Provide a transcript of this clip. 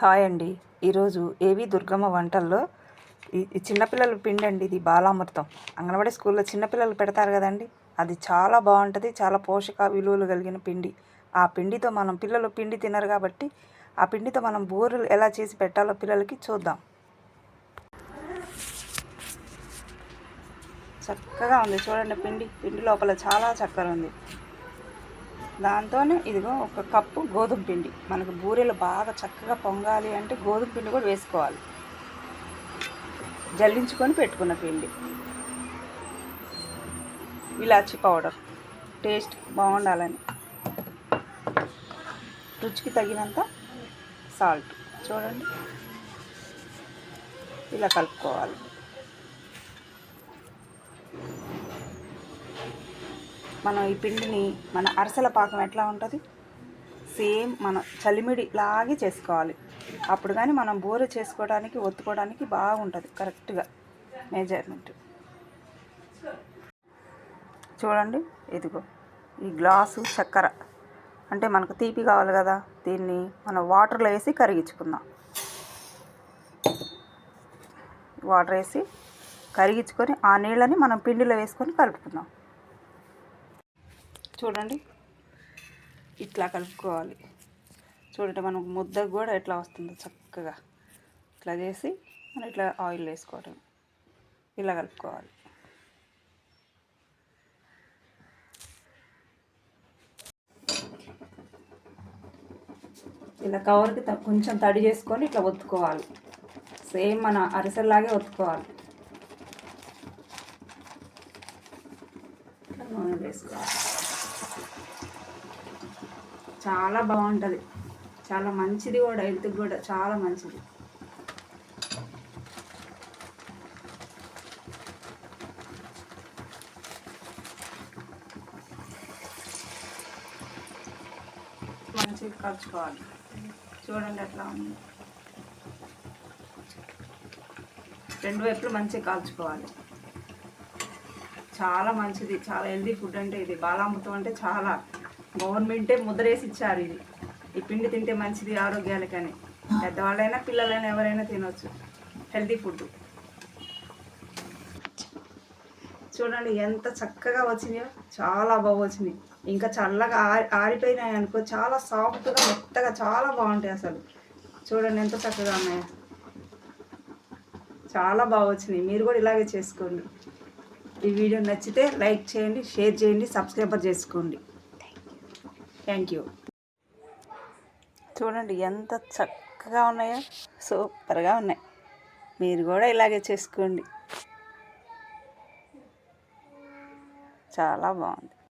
Hi అండి. ఈరోజు ఏవి దుర్గమ్మ వంటల్లో ఈ చిన్నపిల్లల పిండి అండి ఇది బాలామృతం. అంగన్వాడీ స్కూల్లో చిన్నపిల్లలు పెడతారు కదండి. అది చాలా బాగుంటుంది చాలా పోషక విలువలు కలిగిన పిండి. ఆ పిండితో మనం పిల్లలు పిండి తినరు కాబట్టి ఆ పిండితో మనం బూరెలు ఎలా చేసి పెట్టాలో పిల్లలకి చూద్దాం. చక్కగా ఉంది చూడండి పిండి పిండి లోపల చాలా చక్కగా ఉంది. దాంతోనే ఇదిగో ఒక కప్పు గోధుమ పిండి. మనకు బూరెలు బాగా చక్కగా పొంగాలి అంటే గోధుమ పిండి కూడా వేసుకోవాలి. జల్లించుకొని పెట్టుకున్న పిండి. ఇలాచి పౌడర్. టేస్ట్ బాగుండాలని. రుచికి తగినంత సాల్ట్. చూడండి. ఇలా కలుపుకోవాలి. మనం ఈ పిండిని మన అరసల పాకం ఎట్లా ఉంటుంది? సేమ్ మన చలిమిడి లాగే చేసుకోవాలి. అప్పుడు కానీ మనం బోరు చేసుకోవడానికి ఒత్తుకోవడానికి బాగుంటుంది కరెక్ట్గా మెజర్మెంట్ చూడండి ఇదిగో ఈ గ్లాసు చక్కెర. అంటే మనకు తీపి కావాలి కదా దీన్ని మనం వాటర్లో వేసి కరిగించుకుందాం. వాటర్ వేసి కరిగించుకొని ఆ నీళ్ళని మనం పిండిలో వేసుకొని కలుపుకుందాం. చూడండి. ఇట్లా కలుపుకోవాలి. చూడండి మనం ముద్ద కూడా ఎట్లా వస్తుందో చక్కగా. ఇట్లా చేసి మనం ఇట్లా ఆయిల్ వేసుకోవడం ఇలా కలుపుకోవాలి. ఇలా కవర్కి త- కొంచెం తడి చేసుకొని ఇట్లా ఒత్తుకోవాలి. సేమ్ మన అరిసెల్లాగే ఒత్తుకోవాలి. ఇట్లా నూనె వేసుకోవాలి. చాలా బాగుంటుంది. చాలా మంచిది కూడా హెల్త్కి కూడా చాలా మంచిది. మంచిగా కలుచుకోవాలి. చూడండి ఎట్లా ఉంది. రెండు వైపులు మంచిగా కాల్చుకోవాలి. చాలా మంచిది చాలా హెల్దీ ఫుడ్ అంటే ఇది. బాలామృతం అంటే చాలా. గవర్నమెంటే ముద్రేసి ఇచ్చారు ఇది. ఈ పిండి తింటే మంచిది ఆరోగ్యాలకని. పెద్దవాళ్ళైనా పిల్లలైనా ఎవరైనా తినవచ్చు హెల్దీ ఫుడ్ చూడండి ఎంత చక్కగా వచ్చినాయో. చాలా బాగా వచ్చినాయి. ఇంకా చల్లగా ఆరి ఆరిపోయినాయి అనుకో చాలా సాఫ్ట్గా మెత్తగా చాలా బాగుంటాయి అసలు. చూడండి ఎంత చక్కగా ఉన్నాయో. చాలా బాగా వచ్చినాయి. మీరు కూడా ఇలాగే చేసుకోండి. ఈ వీడియో నచ్చితే లైక్ చేయండి షేర్ చేయండి సబ్స్క్రైబర్ చేసుకోండి. థ్యాంక్ యూ చూడండి ఎంత చక్కగా ఉన్నాయో సూపర్గా ఉన్నాయి. మీరు కూడా ఇలాగే చేసుకోండి. చాలా బాగుంది.